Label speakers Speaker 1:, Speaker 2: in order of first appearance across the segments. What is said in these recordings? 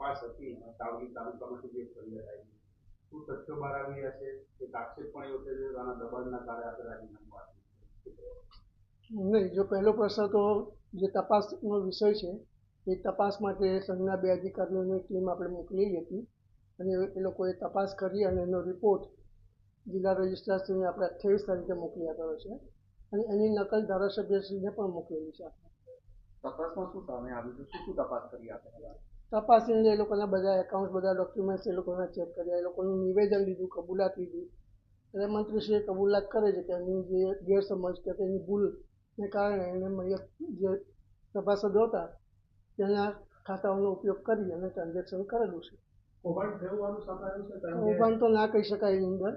Speaker 1: તપાસ હતી તાવડી તાલુકામાંથી જે ફરિયાદ આવી. શું તથ્યો બહાર આવી રહ્યા છે? એક આક્ષેપ પણ એવો છે કે આના દબાણના કારણે આપણે રાજીનામું આપ્યું
Speaker 2: નહીં જો પહેલો પ્રશ્ન તો જે તપાસનો વિષય છે એ તપાસ માટે સંઘના બે અધિકારીઓની ટીમ આપણે મોકલેલી હતી અને એ લોકોએ તપાસ કરી અને એનો રિપોર્ટ જિલ્લા રજિસ્ટ્રારશ્રીને આપણે અઠ્યાવીસ તારીખે મોકલી આપ્યો છે અને એની નકલ ધારાસભ્યશ્રીને પણ મોકલેલી છે. આપણે
Speaker 3: તપાસમાં શું સામે આવ્યું છે? શું શું તપાસ કરી આપણે
Speaker 2: તપાસીને એ લોકોના બધા એકાઉન્ટ બધા ડોક્યુમેન્ટ્સ એ લોકોના ચેક કર્યા એ લોકોનું નિવેદન લીધું કબૂલાત લીધી. એટલે મંત્રીશ્રીએ કબૂલાત કરે છે કે એની જે ગેરસમજ કે તેની ભૂલને કારણે એને મયત જે સભાસદો હતા તેના ખાતાઓનો ઉપયોગ કરી અને ટ્રાન્ઝેક્શન કરેલું છે.
Speaker 1: કૌભાંડ
Speaker 2: તો ના કહી શકાય એની અંદર.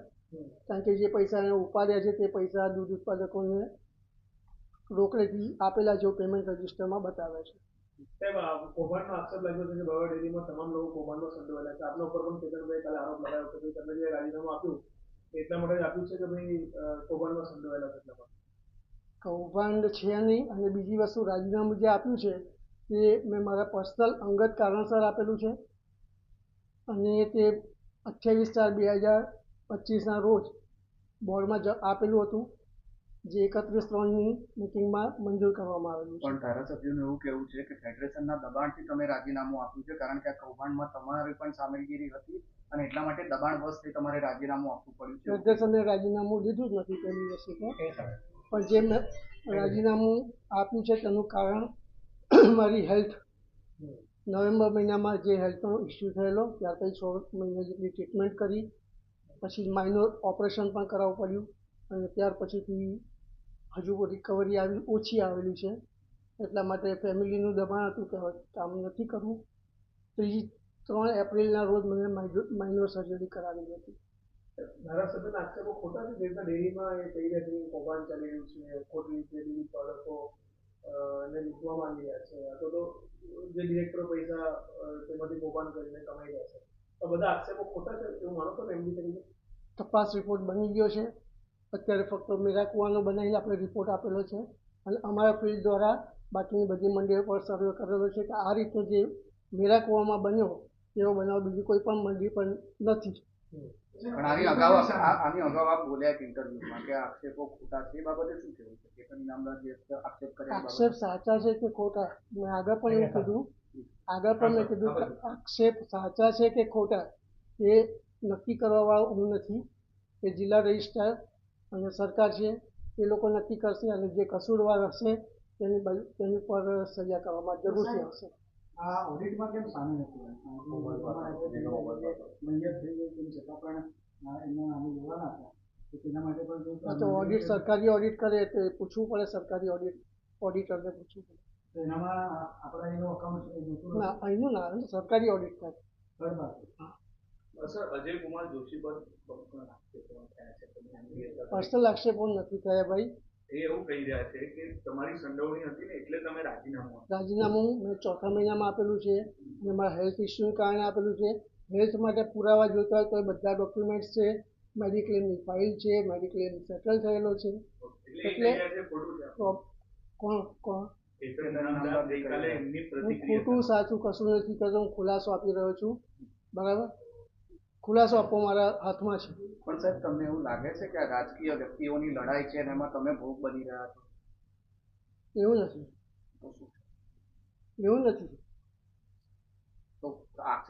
Speaker 2: કારણ કે જે પૈસા એને ઉપાડ્યા છે તે પૈસા દૂધ ઉત્પાદકોને રોકડેથી આપેલા જેવું પેમેન્ટ રજિસ્ટરમાં બતાવે છે.
Speaker 1: સાહેબ કૌભાંડનો તમામ લોકો કૌભાંડમાં સંડોવાયેલા છે. ઉપર પણ કેતનભાઈ કાલે આરોપ લગાવ્યો કે તમે જે રાજીનામું આપ્યું એટલા માટે આપ્યું છે કે ભાઈ કૌભાંડમાં સંડોવાયેલા છે
Speaker 2: કૌભાંડ છે નહીં અને બીજી વસ્તુ રાજીનામું જે આપ્યું છે તે મેં મારા પર્સનલ અંગત કારણસર આપેલું છે. અને તે અઠ્યાવીસ ચાર બે હજાર પચીસના રોજ બોર્ડમાં આપેલું હતું. જે એકત્રીસ ત્રણની મિટિંગમાં મંજૂર કરવામાં આવેલું છે.
Speaker 3: પણ ધારાસભ્યોનું એવું કહેવું છે કે ફેડરેશનના દબાણથી તમે રાજીનામું આપ્યું છે કારણ કે આ કૌભાંડમાં તમારી પણ સામેલગીરી હતી અને એટલા માટે દબાણ વશથી તમારે રાજીનામું આપવું પડ્યું છે.
Speaker 2: ફેડરેશને રાજીનામું લીધું જ નથી પહેલી વસ્તુ તો. પણ જે મેં રાજીનામું આપ્યું છે તેનું કારણ મારી હેલ્થ. નવેમ્બર મહિનામાં જે હેલ્થનો ઇસ્યુ થયેલો ત્યાર પછી છ મહિના જેટલી ટ્રીટમેન્ટ કરી પછી માઇનોર ઓપરેશન પણ કરાવવું પડ્યું અને ત્યાર પછીથી હજુ રિકવરી આવી ઓછી આવેલી છે. એટલા માટે ફેમિલીનું દબાણ હતું કે કામ નથી કરવું. ત્રીજી ત્રણ એપ્રિલના રોજ મને માઇનોર સર્જરી કરાવેલી હતી.
Speaker 1: ધારાસભ્યના આક્ષેપો ખોટા છે જે ડેરીમાં એ કહી રહ્યા છે કૌભાંડ ચાલી રહ્યું છે ખોટી રીતે ઉત્પાદકો ને લૂંટવા માંડી રહ્યા છે. અથવા તો જે ડિરેક્ટરો પૈસા તેમાંથી કૌભાંડ કરીને કમાઈ રહ્યા છે. તો બધા આક્ષેપો ખોટા છે એવું માનો ને એમની તરીકે?
Speaker 2: તપાસ રિપોર્ટ બની ગયો છે. અત્યારે ફક્ત મેરા કુવાનો બનાવીને આપણે રિપોર્ટ આપેલો છે. અને અમારા ફિલ્ડ દ્વારા બાકીની બધી મંડળીઓ પર સર્વે કરેલો છે કે આ રીતે જે મેરા કુવામાં બન્યો એવો બનાવ બીજી કોઈ પણ મંડળી પણ નથી.
Speaker 3: પણ આની અગાઉ આની અગાઉ આપ બોલ્યા એક ઇન્ટરવ્યુમાં કે આક્ષેપો ખોટા છે એ બાબતે શું કહેવું છે? કેતન ઇનામદાર જે આક્ષેપ કરે
Speaker 2: આક્ષેપ સાચા છે કે ખોટા? મેં આગળ પણ એવું કીધું. આગળ પણ મેં કીધું આક્ષેપ સાચા છે કે ખોટા એ નક્કી કરવાવાળો હું નથી. એ જિલ્લા રજિસ્ટ્રાર અને સરકાર છે એ લોકો નક્કી કરશે અને જે કસૂરવાર હશે તેની તેની પર સજા કરવામાં જરૂરથી આવશે
Speaker 4: આ ઓડિટમાં કેમ સામે નથી તો
Speaker 2: ઓડિટ સરકારી ઓડિટ કરે તો પૂછવું પડે સરકારી ઓડિટ ઓડિટરને પૂછવું પડે.
Speaker 4: તો એનામાં આપણા એનો અકાઉન્ટ
Speaker 2: ના અહીંનું ના સરકારી ઓડિટ થાય
Speaker 4: બરાબર પાર્ટી
Speaker 2: પર્સનલ આક્ષેપો નથી થયા ભાઈ.
Speaker 1: એ એવું કહી રહ્યા છે કે તમારી સંડોવણી હતી ને એટલે તમે રાજીનામું
Speaker 2: રાજીનામું મેં ચોથા મહિનામાં આપેલું છે અને મારા હેલ્થ ઇસ્યુને કારણે આપેલું છે. હેલ્થ માટે પુરાવા જોઈતા હોય તો બધા ડોક્યુમેન્ટ્સ છે. મેડિક્લેમની ફાઇલ છે મેડિક્લેમ સેટલ થયેલો છે.
Speaker 1: એટલે
Speaker 2: કોણ કોણ? હું ખોટું સાચું કશું નથી કરતો હું ખુલાસો આપી રહ્યો છું. બરાબર? ખુલાસો આપવો મારા હાથમાં છે.
Speaker 3: પણ સાહેબ તમને એવું લાગે છે કે આ રાજકીય વ્યક્તિઓની લડાઈ છે અને એમાં તમે ભોગ બની રહ્યા છો?
Speaker 2: એવું નથી. એવું નથી.
Speaker 3: તો